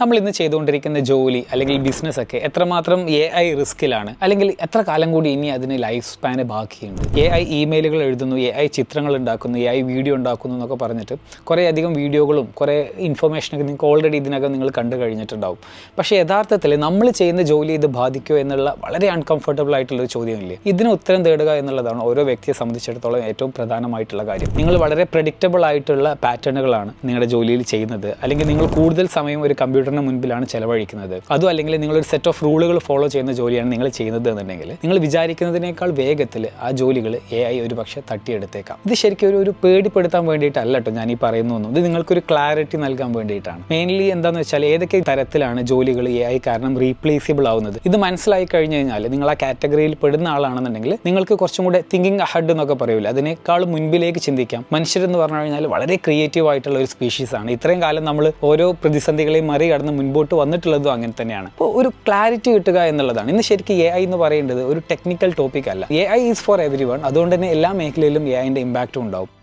നമ്മൾ ഇന്ന് ചെയ്തുകൊണ്ടിരിക്കുന്ന ജോലി അല്ലെങ്കിൽ ബിസിനസ് ഒക്കെ എത്രമാത്രം എ ഐ റിസ്കിലാണ് അല്ലെങ്കിൽ എത്ര കാലം കൂടി ഇനി അതിന് ലൈഫ് സ്പാന് ബാക്കിയുണ്ട്? എ ഐ ഇമെയിലുകൾ എഴുതുന്നു എ ഐ ചിത്രങ്ങൾ ഉണ്ടാക്കുന്നു എ ഐ വീഡിയോ ഉണ്ടാക്കുന്നു എന്നൊക്കെ പറഞ്ഞിട്ട് കുറേ അധികം വീഡിയോകളും കുറേ ഇൻഫർമേഷനൊക്കെ നിങ്ങൾക്ക് ഓൾറെഡി ഇതിനകം നിങ്ങൾ കണ്ടു കഴിഞ്ഞിട്ടുണ്ടാവും. പക്ഷേ യഥാർത്ഥത്തിൽ നമ്മൾ ചെയ്യുന്ന ജോലി ഇത് ബാധിക്കുമോ എന്നുള്ള വളരെ അൺകംഫർട്ടബിൾ ആയിട്ടുള്ളൊരു ചോദ്യമില്ലേ? ഇതിന് ഉത്തരം തേടുക എന്നുള്ളതാണ് ഓരോ വ്യക്തിയെ സംബന്ധിച്ചിടത്തോളം ഏറ്റവും പ്രധാനമായിട്ടുള്ള കാര്യം. നിങ്ങൾ വളരെ പ്രഡിക്റ്റബിൾ ആയിട്ടുള്ള പാറ്റേണുകളാണ് നിങ്ങളുടെ ജോലിയിൽ ചെയ്യുന്നത്. അല്ലെങ്കിൽ നിങ്ങൾ കൂടുതൽ സമയം ഒരു കമ്പ്യൂട്ടറിന് മുൻപിലാണ് ചെലവഴിക്കുന്നത്. അതും അല്ലെങ്കിൽ നിങ്ങൾ ഒരു സെറ്റ് ഓഫ് റൂളുകൾ ഫോളോ ചെയ്യുന്ന ജോലിയാണ് നിങ്ങൾ ചെയ്യുന്നത് എന്നുണ്ടെങ്കിൽ നിങ്ങൾ വിചാരിക്കുന്നതിനേക്കാൾ വേഗത്തിൽ ആ ജോലികൾ എ ഐ ഒരു പക്ഷേ തട്ടിയെടുത്തേക്കാം. ഇത് ശരിക്കും ഒരു ഒരു പേടിപ്പെടുത്താൻ വേണ്ടിയിട്ടല്ല കേട്ടോ ഞാൻ ഈ പറയുന്നൊന്നും ഇത് നിങ്ങൾക്കൊരു ക്ലാരിറ്റി നൽകാൻ വേണ്ടിയിട്ടാണ്. മെയിൻലി എന്താണെന്ന് വെച്ചാൽ ഏതൊക്കെ തരത്തിലാണ് ജോലികൾ എ ഐ കാരണം റീപ്ലേസിബിൾ ആവുന്നത്? ഇത് മനസ്സിലായി കഴിഞ്ഞു കഴിഞ്ഞാൽ നിങ്ങൾ ആ കാറ്റഗറിയിൽ പെടുന്ന ആളാണെന്നുണ്ടെങ്കിൽ നിങ്ങൾക്ക് കുറച്ചും കൂടെ തിങ്കിങ് അഹഡ് എന്നൊക്കെ പറയൂല? അതിനേക്കാൾ മുൻപിലേക്ക് ചിന്തിക്കാം. മനുഷ്യരെന്ന് പറഞ്ഞു കഴിഞ്ഞാൽ വളരെ ക്രിയേറ്റീവ് ആയിട്ടുള്ള ഒരു സ്പീഷീസ് ആണ്. ഇത്രയും കാലം നമ്മൾ ഓരോ പ്രതിസന്ധികളെയും മറികടന്ന് മുൻപോട്ട് വന്നിട്ടുള്ളതും അങ്ങനെ തന്നെയാണ്. അപ്പോൾ ഒരു ക്ലാരിറ്റി കിട്ടുക എന്നുള്ളതാണ്. ഇന്ന് ശരിക്കും എ ഐ എന്ന് പറയേണ്ടത് ഒരു ടെക്നിക്കൽ ടോപ്പിക് അല്ല. A I is for everyone അതുകൊണ്ട് തന്നെ എല്ലാ മേഖലയിലും എ ഐന്റെ ഇമ്പാക്റ്റും ഉണ്ടാവും.